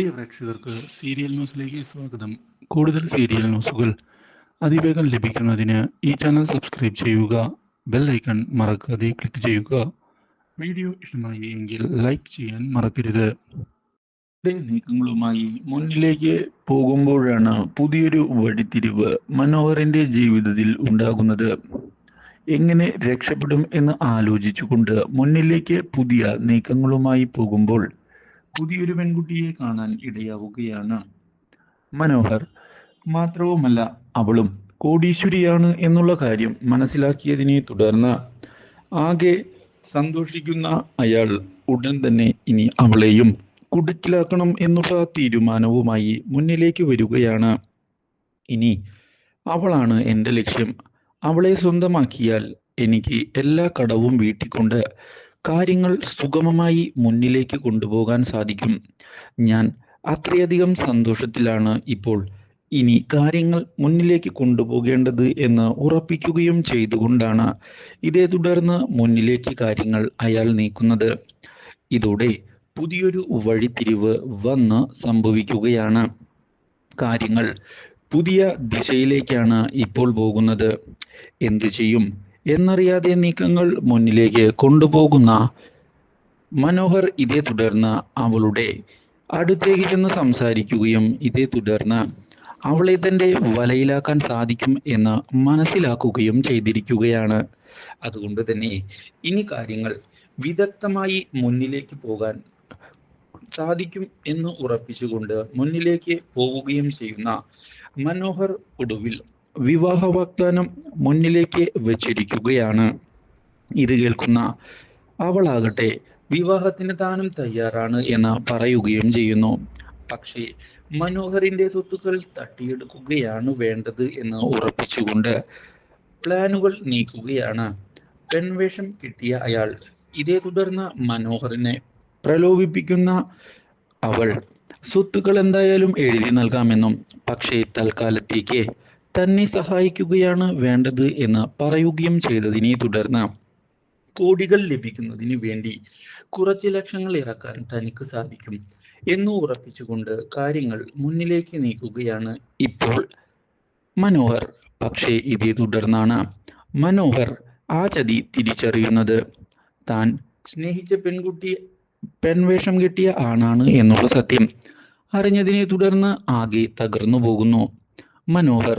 പ്രിയ പ്രേക്ഷകർക്ക് സീരിയൽ ന്യൂസിലേക്ക് സ്വാഗതം. കൂടുതൽ സീരിയൽ ന്യൂസുകൾ അതിവേഗം ലഭിക്കുന്നതിന് ഈ ചാനൽ സബ്സ്ക്രൈബ് ചെയ്യുക ബെൽ ഐക്കൺ മറക്കാതെ ക്ലിക്ക് ചെയ്യുക. വീഡിയോ ഇഷ്ടമായി എങ്കിൽ ലൈക്ക് ചെയ്യാൻ മറക്കരുത്. നീക്കങ്ങളുമായി മുന്നിലേക്ക് പോകുമ്പോഴാണ് പുതിയൊരു വഴിത്തിരിവ് മനോഹറിന്റെ ജീവിതത്തിൽ ഉണ്ടാകുന്നത്. എങ്ങനെ രക്ഷപ്പെടും എന്ന് ആലോചിച്ചുകൊണ്ട് മുന്നിലേക്ക് പുതിയ നീക്കങ്ങളുമായി പോകുമ്പോൾ പുതിയൊരു പെൺകുട്ടിയെ കാണാൻ ഇടയാവുകയാണ്. മനോഹർ മാത്രവുമല്ല അവളും കോടീശ്വരിയാണ് എന്നുള്ള കാര്യം മനസ്സിലാക്കിയതിനെ തുടർന്ന് ആകെ സന്തോഷിക്കുന്ന അയാൾ ഉടൻ തന്നെ ഇനി അവളെയും കുടുക്കിലാക്കണം എന്നുള്ള തീരുമാനവുമായി മുന്നിലേക്ക് വരികയാണ്. ഇനി അവളാണ് എന്റെ ലക്ഷ്യം. അവളെ സ്വന്തമാക്കിയാൽ എനിക്ക് എല്ലാ കടവും വീട്ടിക്കൊണ്ട് കാര്യങ്ങൾ സുഗമമായി മുന്നിലേക്ക് കൊണ്ടുപോകാൻ സാധിക്കും. ഞാൻ അത്രയധികം സന്തോഷത്തിലാണ് ഇപ്പോൾ ഇനി കാര്യങ്ങൾ മുന്നിലേക്ക് കൊണ്ടുപോകേണ്ടത് എന്ന് ഉറപ്പിക്കുകയും ചെയ്തുകൊണ്ടാണ്. ഇതേ തുടർന്ന് മുന്നിലേക്ക് കാര്യങ്ങൾ അയാൾ നീക്കുന്നത്. ഇതോടെ പുതിയൊരു വഴിത്തിരിവ് വന്ന് സംഭവിക്കുകയാണ്. കാര്യങ്ങൾ പുതിയ ദിശയിലേക്കാണ് ഇപ്പോൾ പോകുന്നത്. എന്തു ചെയ്യും? എന്നറിയാതെ നീക്കങ്ങൾ മുന്നിലേക്ക് കൊണ്ടുപോകുന്ന മനോഹർ ഇതേ തുടർന്ന് അവളുടെ അടുത്തേക്ക് ചെന്ന് സംസാരിക്കുകയും ഇതേ തുടർന്ന് അവളെ തന്റെ വലയിലാക്കാൻ സാധിക്കും എന്ന് മനസ്സിലാക്കുകയും ചെയ്തിരിക്കുകയാണ്. അതുകൊണ്ട് തന്നെ ഇനി കാര്യങ്ങൾ വിദഗ്ധമായി മുന്നിലേക്ക് പോകാൻ സാധിക്കും എന്ന് ഉറപ്പിച്ചുകൊണ്ട് മുന്നിലേക്ക് പോവുകയും ചെയ്യുന്ന മനോഹർ ഒടുവിൽ വിവാഹ വാഗ്ദാനം മുന്നിലേക്ക് വെച്ചിരിക്കുകയാണ്. ഇത് കേൾക്കുന്ന അവളാകട്ടെ വിവാഹത്തിന് താനും തയ്യാറാണ് എന്ന് പറയുകയും ചെയ്യുന്നു. പക്ഷേ മനോഹറിന്റെ സ്വത്തുക്കൾ തട്ടിയെടുക്കുകയാണ് വേണ്ടത് എന്ന് ഉറപ്പിച്ചുകൊണ്ട് പ്ലാനുകൾ നീക്കുകയാണ്. പെൺവേഷം കിട്ടിയ അയാൾ ഇതേ തുടർന്ന് മനോഹറിനെ പ്രലോഭിപ്പിക്കുന്ന അവൾ സ്വത്തുക്കൾ എന്തായാലും എഴുതി നൽകാമെന്നും പക്ഷേ തൽക്കാലത്തേക്ക് തന്നെ സഹായിക്കുകയാണ് വേണ്ടത് എന്ന് പറയുകയും ചെയ്തതിനെ തുടർന്ന് കോടികൾ ലഭിക്കുന്നതിന് വേണ്ടി കുറച്ച് ലക്ഷങ്ങൾ ഇറക്കാൻ തനിക്ക് സാധിക്കും എന്ന് ഉറപ്പിച്ചുകൊണ്ട് കാര്യങ്ങൾ മുന്നിലേക്ക് നീക്കുകയാണ് ഇപ്പോൾ മനോഹർ. പക്ഷേ ഇതേ തുടർന്നാണ് മനോഹർ ആ ചതി തിരിച്ചറിയുന്നത്. താൻ സ്നേഹിച്ച പെൺകുട്ടി പെൺവേഷം കിട്ടിയ ആണാണ് എന്നുള്ള സത്യം അറിഞ്ഞതിനെ തുടർന്ന് ആകെ തകർന്നു പോകുന്നു. Manohar